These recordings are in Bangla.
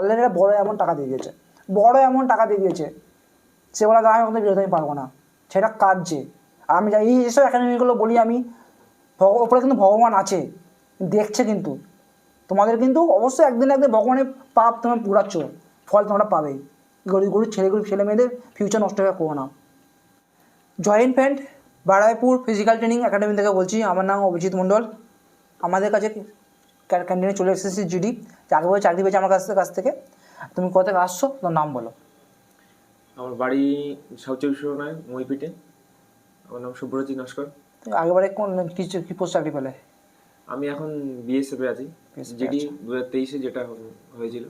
অলরেডি একটা বড় এমন টাকা দিয়ে দিয়েছে। বড় এমন টাকা দিয়ে দিয়েছে। সে বলা আমি ওখানে বেরোতে আমি পারব না। সেটা কাজ যে? আমি এই যেসব একাডেমিগুলো বলি, আমি ওপরে কিন্তু ভগবান আছে। দেখছে কিন্তু। তোমাদের কিন্তু অবশ্যই একদিন একদিন ভগবানের পাপ তোমার পুরাচ্ছ ফল তোমরা পাবেই গরিব গরিব ছেলে গরিব ছেলে মেয়েদের ফিউচার নষ্ট হয়ে করো না। জয়েন্ট প্যান্ট বারাইপুর ফিজিক্যাল ট্রেনিং একাডেমি থেকে বলছি। আমার নাম অভিজিৎ মণ্ডল। আমাদের কাছে ক্যান্টিনে চলে এসেছি জিডি আগে বলে চাকরি পেয়েছে আমার কাছ থেকে কাছ থেকে। তুমি কোথা থেকে আসছো? তোমার নাম বলো। আমার বাড়ি সাউথ চব্বিশ পরগনায় মহিপিটে। আমার নাম শুভ্রজিৎ নস্কর। আগেবারে কোন কি কি পোস্ট চাকরি পেলে? আমি এখন বিএসএফে আছি। আছো। দু হাজার তেইশে যেটা হয়েছিল।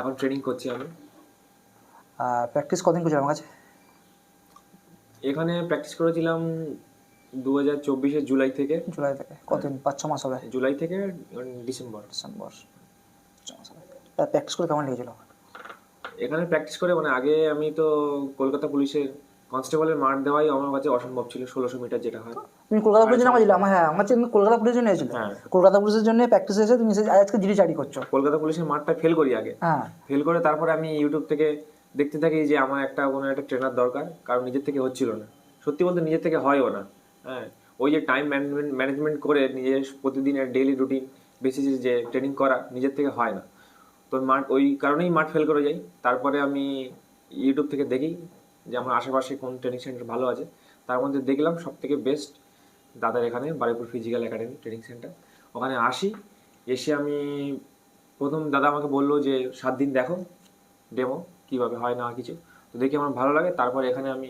এখন ট্রেনিং করছি আমি। প্র্যাকটিস কদিন করছ আমার কাছে? এখানে প্র্যাকটিস করেছিলাম দু হাজার চব্বিশের জুলাই থেকে জুলাই থেকে। কতদিন পাঁচ ছ মাস হবে। জুলাই থেকে ডিসেম্বর। ডিসেম্বর। প্র্যাকটিস করে কেমন লেগেছিল? এখানে প্র্যাকটিস করে মানে আগে আমি তো কলকাতা পুলিশের কনস্টেবলের মাঠ দেওয়াই আমার কাছে অসম্ভব ছিল ষোলোশো মিটার যেটা হয়। তুমি কলকাতা পুলিশের জন্য আমার হ্যাঁ আমার তুমি কলকাতা পুলিশের জন্য এসেছিলে। হ্যাঁ। কলকাতা পুলিশের জন্য প্র্যাকটিস এসে তুমি আজকে জিডি চাকরি করছ। কলকাতা পুলিশের মাঠটা ফেল করি আগে। হ্যাঁ। ফেল করে তারপরে আমি ইউটিউব থেকে দেখতে থাকি যে আমার একটা কোনো একটা ট্রেনার দরকার কারণ নিজের থেকে হচ্ছিল না। সত্যি বলতে নিজের থেকে হয়ও না। হ্যাঁ ওই যে টাইম ম্যানেজমেন্ট ম্যানেজমেন্ট করে নিজের প্রতিদিনের ডেইলি রুটিন বেসিসে যে ট্রেনিং করা নিজের থেকে হয় না। তো মাঠ, ওই কারণেই মাঠ ফেল করে যাই। তারপরে আমি ইউটিউব থেকে দেখি যে আমার আশেপাশে কোন ট্রেনিং সেন্টার ভালো আছে। তার মধ্যে দেখলাম সব থেকে বেস্ট দাদার এখানে Baruipur physical academy training centre ওখানে আসি, এসে আমি প্রথম দাদা আমাকে বলল যে, সাত দিন দেখো ডেমো কীভাবে হয় না কিছু? তো দেখি আমার ভালো লাগে। তারপর এখানে আমি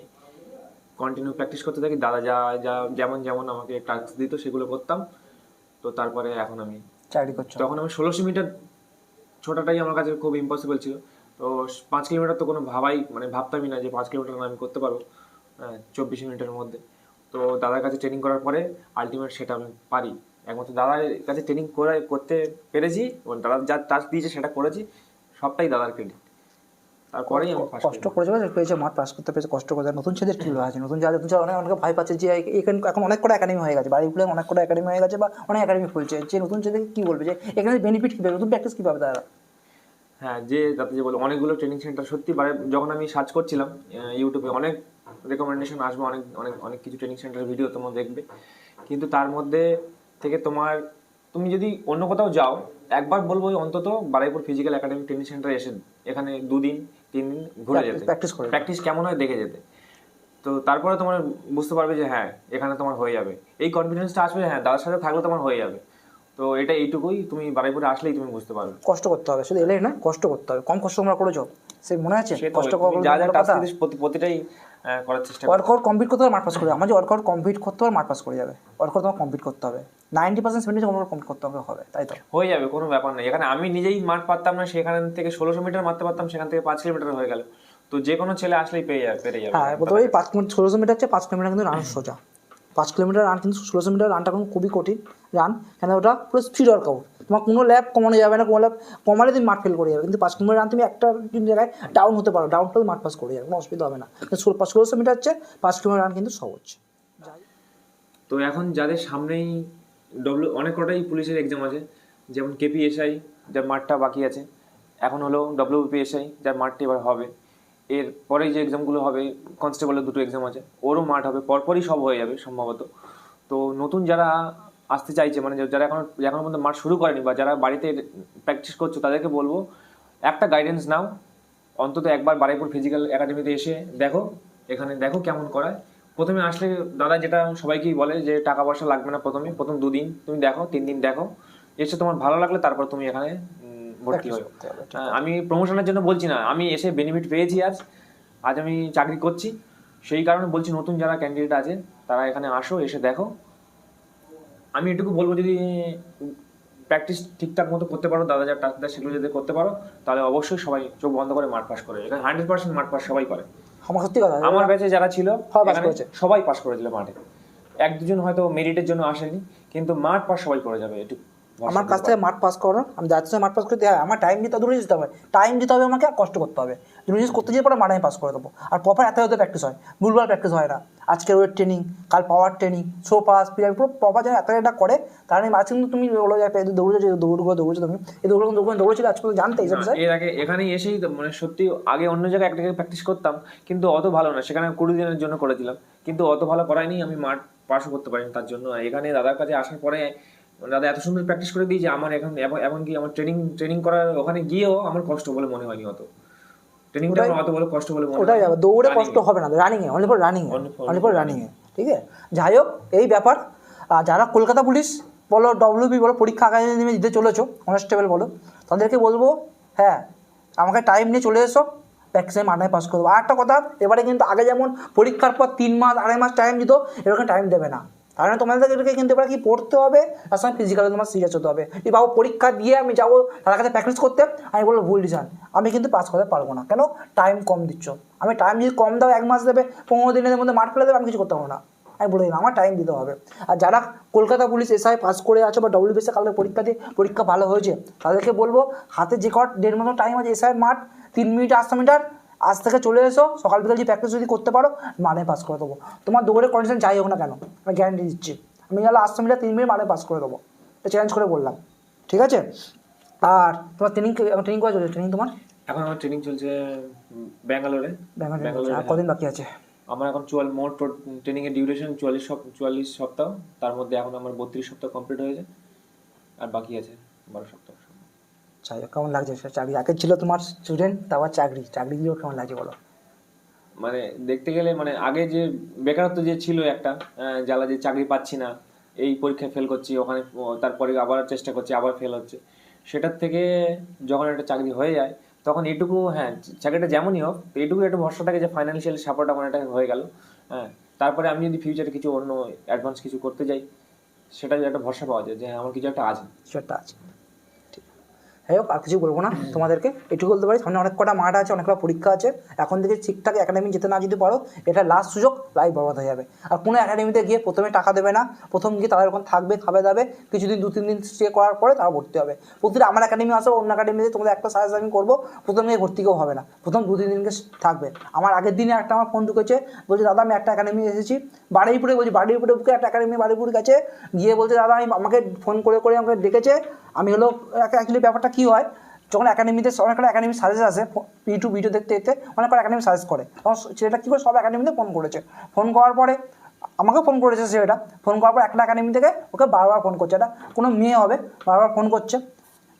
কন্টিনিউ প্র্যাকটিস করতে থাকি দাদা যা যা যেমন যেমন আমাকে টাস্ক দিত সেগুলো করতাম। তো তারপরে এখন আমি চাকরি করছি? তখন আমি ষোলোশো মিটার ছোটাটাই আমার কাছে খুব ইম্পসিবল ছিল। তো পাঁচ কিলোমিটার তো কোনো ভাবাই মানে ভাবতামই না যে পাঁচ কিলোমিটার আমি করতে পারব হ্যাঁ চব্বিশ মিনিটের মধ্যে। তো দাদার কাছে ট্রেনিং করার পরে আলটিমেট সেটা আমি পারি। একমাত্র দাদার কাছে ট্রেনিং করে করতে পেরেছি এবং দাদা যা টাস্ক দিয়েছে সেটা করেছি সবটাই দাদার ক্রেডিট তারপরেই আমি কষ্ট করেছে বা পেয়েছে মাঠ পাস করতে পেরেছে কষ্ট করে নতুন ছেলেদের কি আছে? নতুন যারা নতুন যারা অনেক অনেকে ভয় পাচ্ছে যে এখানে এখন অনেক কটা একাডেমি হয়ে গেছে। বাড়িগুলো অনেক কটা একাডেমি হয়ে গেছে বা অনেক একাডেমি খুলছে। যে নতুন ছেলেদের কি বলবে? যে এখানে বেনিফিট কী পাবে? নতুন প্র্যাকটিস কী পাবে তারা? হ্যাঁ যে যাতে যে বলো অনেকগুলো ট্রেনিং সেন্টার সত্যি বারে যখন আমি সার্চ করছিলাম ইউটিউবে অনেক রেকমেন্ডেশন আসবে অনেক অনেক অনেক কিছু ট্রেনিং সেন্টার ভিডিও তোমরা দেখবে। কিন্তু তার মধ্যে থেকে তোমার তুমি যদি অন্য কোথাও যাও একবার বলব অন্তত বারাইপুর ফিজিক্যাল একাডেমি ট্রেনিং সেন্টারে এসে এখানে দুদিন তিন দিন ঘুরে যেতে। প্র্যাকটিস করে প্র্যাকটিস কেমন হয় দেখে যেতে। তো তারপরে তোমার বুঝতে পারবে যে হ্যাঁ এখানে তোমার হয়ে যাবে। এই কনফিডেন্সটা আসবে হ্যাঁ দাদার সাথে থাকলে তোমার হয়ে যাবে। তো এটা এইটুকুই তুমি বারাইপুরে আসলেই তুমি বুঝতে পারবে। কষ্ট করতে হবে শুধু এলেই না কষ্ট করতে হবে। কম কষ্ট তোমরা করেছ সে মনে আছে? কষ্ট যা যা প্রতিটাই করার চেষ্টা ওয়ার্কআউট কমপ্লিট করতে হবে মাঠ পাস করে। আমার যে ওয়ার্কআউট কমপ্লিট করতে হবে মাঠ পাস করে যাবে। ওয়ার্কআউট তোমার কমপ্লিট করতে হবে। নাইনটি পার্সেন্ট সেভেন্টি কমপ্লিট করতে হবে হবে তাই তো? হয়ে যাবে কোনো ব্যাপার নেই। এখানে আমি নিজেই মাঠ পারতাম না সেখান থেকে ষোলোশো মিটার মারতে পারতাম সেখান থেকে পাঁচ কিলোমিটার হয়ে গেল। তো যে কোনো ছেলে আসলেই পেয়ে যাবে পেরে যাবে। হ্যাঁ বলতে পারি পাঁচ ষোলোশো মিটার হচ্ছে পাঁচ কিলোমিটার কিন্তু রান সোজা। পাঁচ কিলোমিটার রান কিন্তু ষোলোশো মিটার রানটা কিন্তু খুবই কঠিন রান কেন ওটা পুরো স্পিড ওয়ার্কআউট তোমার কোনো ল্যাব কমানো যাবে না, কোনো ল্যাব কমালে তুমি মাঠ ফেল করে যাবে। কিন্তু পাঁচ কিলোমিটার রান তুমি একটা জায়গায় ডাউন হতে পারো ডাউন হলে মাঠ পাস করে যাবে, কোনো অসুবিধা হবে না। ষোলোশো মিটার হচ্ছে, পাঁচ কিলোমিটার রান কিন্তু সহজ। তো এখন যাদের সামনেই ডব্লিউ অনেক কটাই পুলিশের এক্সাম আছে, যেমন কেপিএসআই যার মাঠটা বাকি আছে, এখন হলো ডব্লিউপিএসআই যার মাঠটি এবার হবে। এর পরে যে এক্সামগুলো হবে কনস্টেবলের দুটো এক্সাম আছে, ওরও মাঠ হবে, পরপরই সব হয়ে যাবে সম্ভবত। তো নতুন যারা আসতে চাইছে মানে যারা এখন এখনও পর্যন্ত মাঠ শুরু করেনি বা যারা বাড়িতে প্র্যাকটিস করছ তাদেরকে বলব একটা গাইডেন্স নাও। অন্তত একবার বারাইপুর ফিজিক্যাল একাডেমিতে এসে দেখো এখানে দেখো কেমন করায়। প্রথমে আসলে দাদা যেটা সবাইকেই বলে যে টাকা পয়সা লাগবে না প্রথমে প্রথম দুদিন। তুমি দেখো তিন দিন দেখো। এসে তোমার ভালো লাগলে তারপর তুমি এখানে ভর্তি হয়ে আমি প্রমোশনের জন্য বলছি না আমি এসে বেনিফিট পেয়েছি আজ। আজ আমি চাকরি করছি। সেই কারণে বলছি নতুন যারা ক্যান্ডিডেট আছে তারা এখানে আসো এসে দেখো। আমি এটুকু বলব যদি প্র্যাকটিস ঠিকঠাক মতো করতে পারো দাদা যা দেয় সেগুলো যদি করতে পারো তাহলে অবশ্যই সবাই চোখ বন্ধ করে মাঠ পাস করে। এখানে হান্ড্রেড পার্সেন্ট মাঠ পাস সবাই করে। আমার সত্যি কথা আমার ব্যাচে যারা ছিল সবাই পাস করে দিল মাঠে। এক দুজন হয়তো মেরিটের জন্য আসেনি কিন্তু মাঠ পাস সবাই করে যাবে একটু আমার কাছ থেকে মাঠ পাস করো আমি যাচ্ছি মাঠ পাস করতে হ্যাঁ আমার টাইম দিতে জিনিস দিতে হবে। টাইম দিতে হবে আমাকে আর কষ্ট করতে হবে। দুটো জিনিস করতে যেয়ে পরে মাঠ আমি পাস করে দেবো। আর প্রপার এত হতে প্র্যাকটিস হয়। ভুলভাল প্র্যাকটিস হয় না। আজকের ওয়েট ট্রেনিং কাল পাওয়ার ট্রেনিং শো পাস পিরিয়ড পুরো প্রপার যেন এত এটা করে তার আমি আজকে কিন্তু তুমি বলো যে একটা দৌড়েছো যে দৌড়গুলো দৌড়েছো তুমি। এই দৌড়গুলো দৌড়গুলো দৌড়েছিল আজ পর্যন্ত জানতে এইসব না, বিষয় এর আগে এখানে এসেই তো মানে সত্যি আগে অন্য জায়গায় একটা জায়গায় প্র্যাকটিস করতাম কিন্তু অত ভালো না। সেখানে কুড়ি দিনের জন্য করেছিলাম কিন্তু অত ভালো করায়নি আমি মাঠ পাশও করতে পারিনি তার জন্য। এখানে দাদার কাছে আসার পরে দাদা এত সুন্দর প্র্যাকটিস করে দিয়েছে আমার এখন এমন- এমনকি আমার ট্রেনিং ট্রেনিং করার ওখানে গিয়েও আমার কষ্ট বলে মনে হয়নি অত। ট্রেনিংটা আমার অত বলে কষ্ট বলে মনে ওটাই দৌড়ে কষ্ট হবে না রানিংয়ে only for for- only for ঠিক আছে? যাই হোক এই ব্যাপার। আর যারা কলকাতা পুলিশ বলো ডব্লিউবি বলো পরীক্ষা আগামী দিনে দিতে চলেছো কনস্টেবল বলো তাদেরকে বলব হ্যাঁ আমাকে টাইম নিয়ে চলে এসো প্র্যাকটিসে মানায় পাস করব। আর একটা কথা এবারে কিন্তু আগে যেমন পরীক্ষার পর তিন মাস আড়াই মাস টাইম দিত এরকম টাইম দেবে না। কারণ তোমাদেরকে কিন্তু এবার কি পড়তে হবে, তার সঙ্গে ফিজিক্যালি তোমার সিরিয়াস হতে হবে। এই বাবু পরীক্ষা দিয়ে আমি যাব, তার কাছে প্র্যাকটিস করতে, আমি বলব, ভুল ডিসিশন আমি কিন্তু পাস করতে পারব না। কেন? টাইম কম দিচ্ছ। আমি টাইম যদি কম দাও, এক মাস দেবে, পনেরো দিনের মধ্যে মাঠ ফেলে দেবে, আমি কিছু করতে পারব না। আমি বলে দিলাম, আমার টাইম দিতে হবে। আর যারা কলকাতা পুলিশ এসআই পাস করে আছো বা ডব্লিউ ডব্লিউবিএসএ কালকে পরীক্ষা দিয়ে, পরীক্ষা ভালো হয়েছে, তাদেরকে বলব, হাতে যে কট দেড় মতো টাইম আছে এসআই মাঠ তিন মিনিট আসতে মিটার আজ থেকে চলে এসো সকাল বিকাল যদি প্র্যাকটিস যদি করতে পারো মানে পাস করে দেবো। তোমার দৌড়ের কন্ডিশন যাই হোক না কেন আমি গ্যারান্টি দিচ্ছি। আমি গেলে আসতে মিটার তিন মিনিট মানে পাস করে দেবো। এটা চ্যালেঞ্জ করে বললাম। ঠিক আছে? আর তোমার ট্রেনিং ট্রেনিং করা চলছে? ট্রেনিং তোমার? এখন আমার ট্রেনিং চলছে ব্যাঙ্গালোরে। ব্যাঙ্গালোর কদিন বাকি আছে? আমার এখন চুয়াল মোট ট্রেনিং এর ডিউরেশন চুয়াল্লিশ চুয়াল্লিশ সপ্তাহ। তার মধ্যে এখন আমার বত্রিশ সপ্তাহ কমপ্লিট হয়েছে। আর বাকি আছে বারো সপ্তাহ। যাই হোক, কেমন লাগছে চাকরি? আগে ছিল তোমার স্টুডেন্ট তারপর চাকরি চাকরি। দিয়েও কেমন লাগছে বলো? মানে দেখতে গেলে মানে আগে যে বেকারত্ব যে ছিল একটা জ্বালা যে চাকরি পাচ্ছি না এই পরীক্ষায় ফেল করছি ওখানে তারপরে আবার চেষ্টা করছি আবার ফেল হচ্ছে। সেটার থেকে যখন একটা চাকরি হয়ে যায় তখন এটুকু হ্যাঁ চাকরিটা যেমনই হোক এটুকু একটা ভরসা থাকে যে ফাইন্যান্সিয়াল সাপোর্ট আমার একটা হয়ে গেল হ্যাঁ। তারপরে আমি যদি ফিউচারে কিছু অন্য অ্যাডভান্স কিছু করতে যাই সেটা একটা ভরসা পাওয়া যায় যে হ্যাঁ, আমার কিছু একটা আছে। কিছু একটা আছে। যাই হোক আর কিছু বলব না। তোমাদেরকে এটুকু বলতে পারি সামনে অনেক কটা মাঠ আছে অনেক কটা পরীক্ষা আছে। এখন থেকে ঠিকঠাক একাডেমি যেতে না যেতে পারো এটা লাস্ট সুযোগ লাইফ বরবাদ হয়ে যাবে। আর কোনো একাডেমিতে গিয়ে প্রথমে টাকা দেবে না প্রথম গিয়ে তারা এরকম থাকবে খাবে দাবে কিছুদিন দু তিন দিন স্টে করার পরে তারা ভর্তি হবে। প্রতিটা আমার একাডেমি আসো অন্য একাডেমিতে তোমাদের একটা সাজেস্ট আমি করব প্রথম গিয়ে ভর্তি কেউ হবে না। প্রথম দু তিন দিনকে থাকবে। আমার আগের দিনে একটা আমার ফোন ঢুকেছে বলছে দাদা আমি একটা একাডেমি এসেছি। বাড়িপুরে বলছি বাড়িপুরে বুকে একটা একাডেমি বাড়িপুর কাছে গিয়ে বলছে দাদা আমি আমাকে ফোন করে করে আমাকে ডেকেছে। আমি হলো অ্যাকচুয়ালি ব্যাপারটা কী হয়? যখন একাডেমিতে অনেক একাডেমি সাজেস আসে ইউটিউব ভিডিও দেখতে দেখতে, অনেক একাডেমি সাজেস করে। তখন ছেলেটা কী করে সব একাডেমিতে ফোন করেছে। ফোন করার পরে আমাকে ফোন করেছে ছেলেটা। ফোন করার পর একটা একাডেমি থেকে ওকে বারবার ফোন করছে। এটা কোনো মেয়ে হবে, বারবার ফোন করছে।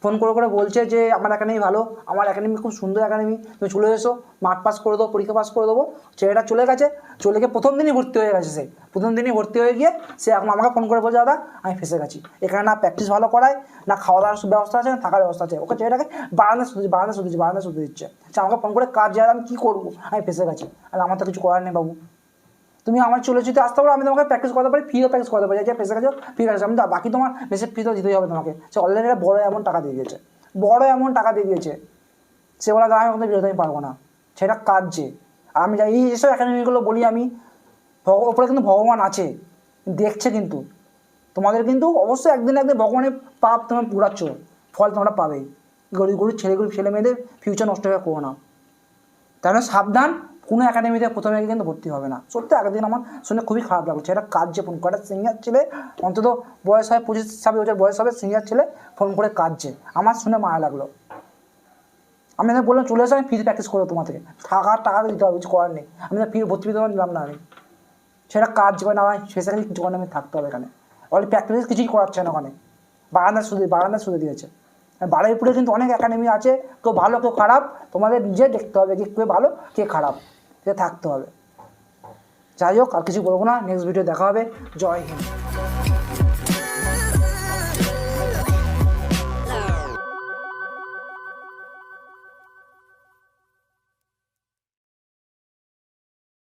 ফোন করে করে বলছে যে, আমার একাডেমি ভালো, আমার একাডেমি খুব সুন্দর একাডেমি, তুমি চলে এসো মাঠ পাস করে দেবো পরীক্ষা পাস করে দেবো। ছেলেটা চলে গেছে, চলে গিয়ে প্রথম দিনই ভর্তি হয়ে গেছে সে। প্রথম দিনই ভর্তি হয়ে গিয়ে সে এখন আমাকে ফোন করে বলছে, দাদা, আমি ফেসে গেছি। এখানে না প্র্যাকটিস ভালো করায়, না খাওয়া দাওয়ার ব্যবস্থা আছে, না থাকার ব্যবস্থা আছে। ওকে ছেলেটাকে বারান্দা শুধু বারান্দা শুধু বারান্দা শুধু দিচ্ছে। আমাকে ফোন করে কাজ যায় আমি কী করব? আমি ফেসে গেছি। আর আমার তো কিছু করার নেই বাবু। তুমি আমার চলে যেতে আসতে পারো, আমি তোমাকে প্র্যাকটিস করতে পারি ফিও প্র্যাকটিস করতে পারি। যে পেশে গেছো ফি প্র্যাকটিস আমি বাকি তোমার মেসের ফি তো দিতেই হবে তোমাকে। সে অলরেডি একটা বড় এমন টাকা দিয়ে দিয়েছে। বড় এমন টাকা দিয়ে দিয়েছে। সে বলা আমি ওখানে বেরোতে আমি পারব না। সেটা কাজছে আর আমি জানি এই এসব একাডেমিগুলো বলি আমি ওপরে কিন্তু ভগবান আছে। দেখছে কিন্তু। তোমাদের কিন্তু অবশ্যই একদিন একদিন ভগবানের পাপ তোমরা পুরাচ্ছ। ফল তোমরা পাবেই। গরিব গরিব ছেলে ছেলে মেয়েদের ফিউচার নষ্ট হয়ে করো না। জন্য সাবধান। কোনো একাডেমিতে প্রথমে গিয়ে কিন্তু ভর্তি হবে না। সত্যি আগের দিন আমার শুনে খুবই খারাপ লাগল। সেটা কাজ যে ফোন করে সিনিয়র ছেলে, অন্তত বয়স হয় পঁচিশ, ছাব্বিশ বছর বয়স হবে সিনিয়র ছেলে ফোন করে কাজছে আমার শুনে মায়া লাগল। আমি তাকে বললাম, চলে এসো, আমি ফ্রি প্র্যাকটিস করব তোমার থেকে। টাকা টাকা দিতে হবে, কিছু করার নেই। আমি ফ্রি ভর্তি ফি তোমার নিলাম না আমি। সেটা কাজ করে না স্পেশালি কিছু করে আমি থাকতে হবে এখানে। অলরেডি প্র্যাকটিস কিছুই করাচ্ছে না ওখানে। বারান্দা শুধু বারান্দা শুধু দিয়েছে। বারুইপুরে কিন্তু অনেক একাডেমি আছে, কেউ ভালো, কেউ খারাপ। তোমাদের নিজে দেখতে হবে কে ভালো, কে খারাপ। থাকতে হবে। যাই হোক আর কিছু বলব না। নেক্সট ভিডিও দেখা হবে। জয় হিন্দ।